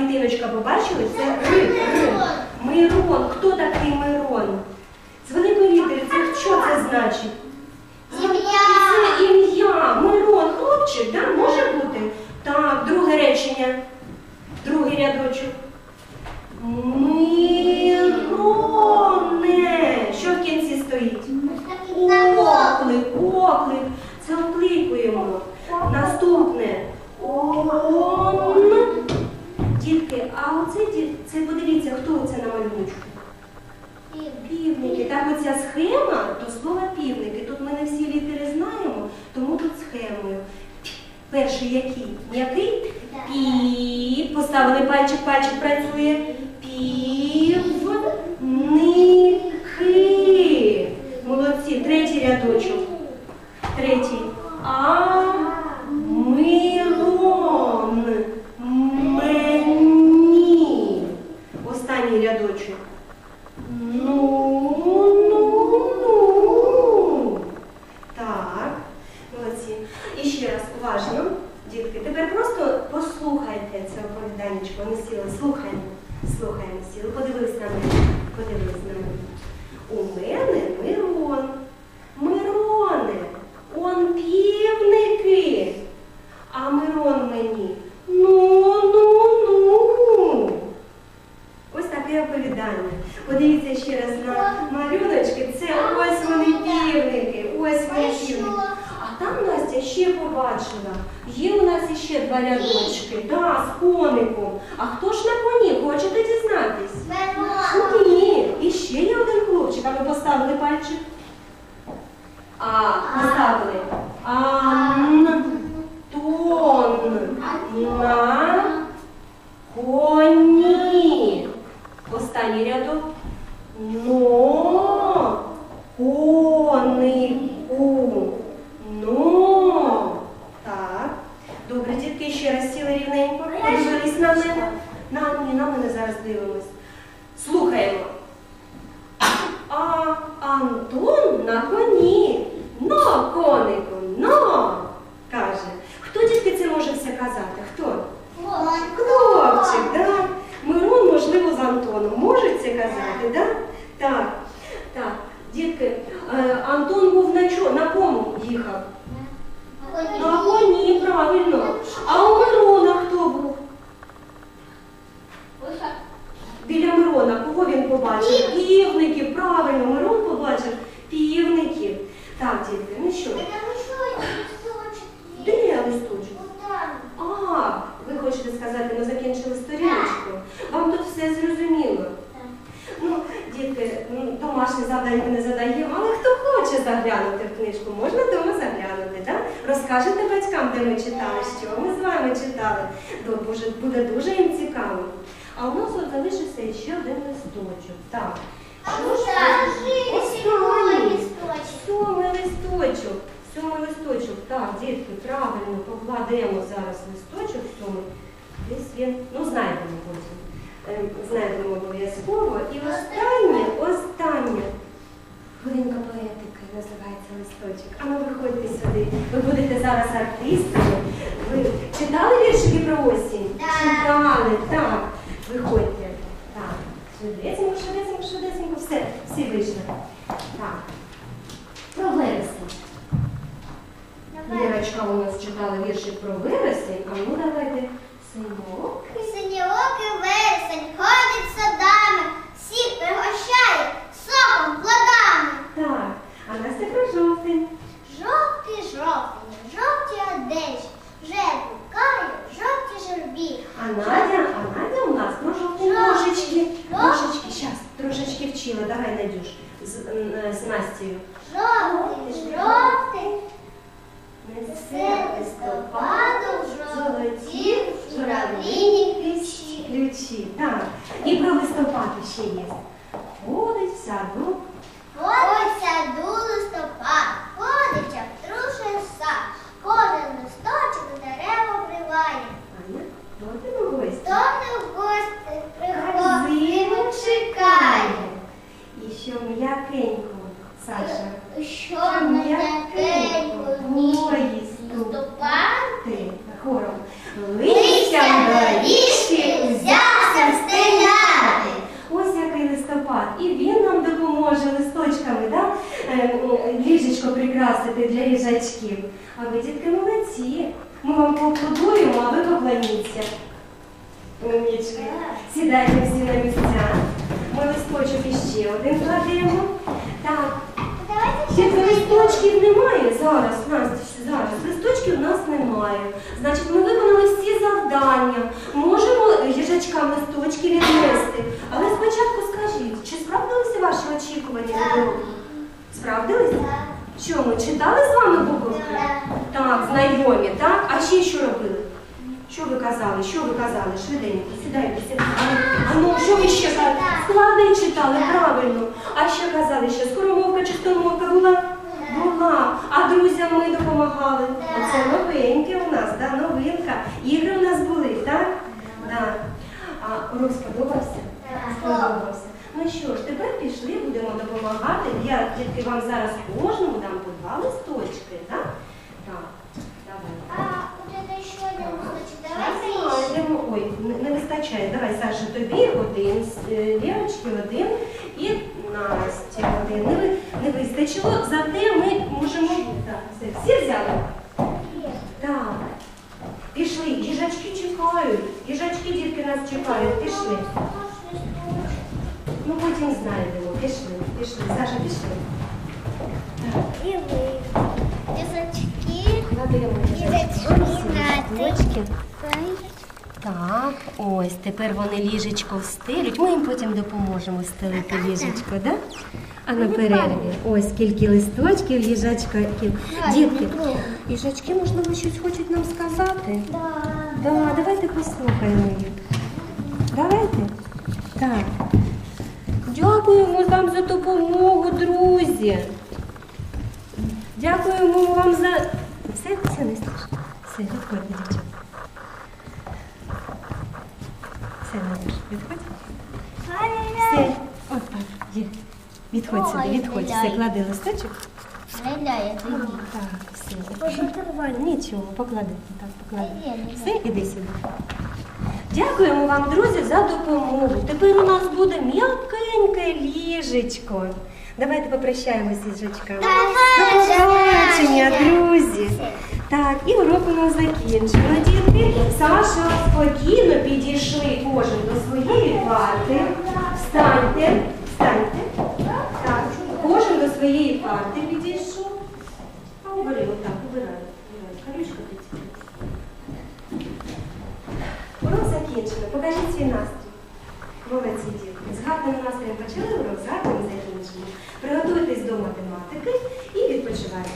клітиночка побачили? Це Р. Р. Мирон. Хто такий Мирон? З великої літери це що це значить? Це ім'я. Мирон, хлопчик, да? може бути? Так, друге речення. Дітки, а оце це подивіться, хто це на малюночку? Півники. Так оця схема до слова півники. Тут ми не всі літери знаємо, тому тут схемою. Перший який? М'який? Пі. Поставили пальчик, пальчик працює. Півники. Молодці. Третій рядочок. Третій. А мирон. Мені. Останній рядочок. Ну, ну, ну. Так, молодці. І ще раз уважно, дітки. Тепер просто послухайте це оповіданнячко. Не сіли. Слухаємо. Слухаємо сіли. Подивились на мене. Подивились на мене. У мене Мирон. Мироне, он півники. А Мирон мені. Ну, ну, ну. Ось таке оповідання. Подивіться ще раз на малюночки. Це ось вони півники. Ось вони півники. Там Настя ще побачила. Є у нас іще два рядочки. Да, з коником. А хто ж на коні? Хочете дізнатись? Ні. І ще є один хлопчик. А ви поставили пальчик? А, поставили. Антон. На коні. Останній рядок. Но конику. Но. Так. Добре, дітки, ще раз сіли рівненько. Подивились на мене. На, ні, на мене зараз дивимось. Слухаємо. А Антон на коні. Но, конику, но, каже. Хто дітки це може все казати? Хто? Хлопчик, да? Мирон, можливо, з Антоном. Можуть це казати, да? Так, так. Дітки, е, Антон був на чо? На кому їхав? На коні, правильно. А у Мирона хто був? Біля Мирона, кого він побачив? Півників, правильно, Мирон побачив півників. Так, дітки, ну що? Де листочок? А, ви хочете сказати, ми закінчили сторіночку. Вам тут все зрозуміло. Дітки, ну, домашні завдання не задаємо, але хто хоче заглянути в книжку, можна вдома заглянути, Да? Розкажете батькам, де ми читали, що ми з вами читали. Буде, дуже їм цікаво. А у нас залишився ще один листочок. Так. Що ж це? Останній. Сьомий листочок. Сьомий листочок. Так, дітки, правильно, покладемо зараз листочок сьомий. Десь він, ну знайдемо потім. Ем, Знайдемо обов'язково. І останнє, останнє. Хвилинка поетики називається листочок. А ну виходьте сюди. Ви будете зараз артистками. Ви читали віршики про осінь? Так. Читали, так. Виходьте. Так. Швидесенько, швидесенько, швидесенько. Все, всі вийшли. Так. Про вересень. Вірочка у нас читала віршик про вересень, а ну давайте синок. Синьоокий вересень з, м, з Настею. Жовтий, жовтий, Несе листопадом жовтів журавліні ключі. ключі. Так. І про листопад ще є. Ходить в саду. Саша. Е, що не таке мої ступати хором? Листям до взявся стріляти. Ось який листопад. І він нам допоможе листочками, да? Е, ліжечко прикрасити для ріжачків. А ви, дітки, молодці. Ми вам поаплодуємо, а ви поклоніться. Умнічки. Сідайте всі на місця. Ми листочок іще один кладемо. Так ще листочків немає зараз. Настя, зараз листочків у нас немає. Значить, ми виконали всі завдання. Можемо їжачкам листочки віднести. Але спочатку скажіть, чи справдилися ваші очікування? Справдилися? Що ми читали з вами буковки? Так, знайомі, так? А ще що робили? Що ви казали? Що ви казали? Швиденько, сідайте, сідайте. А ну, що ви ще казали? Склади читали, правильно. А ще казали, що скоромовка чи стомовка була? Була. А друзям ми допомагали. Оце новеньке у нас, да? новинка. Ігри у нас були, так? Да. А урок сподобався? Сподобався. Ну що ж, тепер пішли, будемо допомагати. Я тільки вам зараз кожному дам вистачає. Тобі один, е, один і Насті один. Не, не вистачило, зате ми можемо. Так, все, всі взяли? Так. Пішли, їжачки чекають. Їжачки дітки нас чекають. Пішли. Ну потім знайдемо. Пішли, пішли. Саша, пішли. И вы. Язычки. Кладемо Їжачки на листочки. Так, ось тепер вони ліжечко встелють. Ми їм потім допоможемо стелити ліжечко, да? А на перерві. Ось скільки листочків, їжачків. Дітки, їжачки, можливо, щось хочуть нам сказати. Да. Да, давайте послухаємо їх. Давайте. Так. Дякуємо вам за допомогу, друзі. Дякуємо вам за. Все, все. Все, відходьте, дівчата. Все, Надюш, відходь. Все. От так. Є. Відходь сюди, відходь. Все, клади листочок. Так, все. Нічого, поклади. Так, поклади. Все, іди сюди. Дякуємо вам, друзі, за допомогу. Тепер у нас буде м'якеньке ліжечко. Давайте попрощаємося з їжачками. До побачення, друзі. Так, і урок у нас закінчено. Дітки, Саша, спокійно підійшли кожен до своєї парти. Встаньте. Своєї парти підійшов. А убери, отак, убирай. Колючка прицілила. Урок закінчено. Покажіть свій настрій. Молодці дітки. З гарним почали урок, з закінчимо. Приготуйтесь до математики і відпочивайте.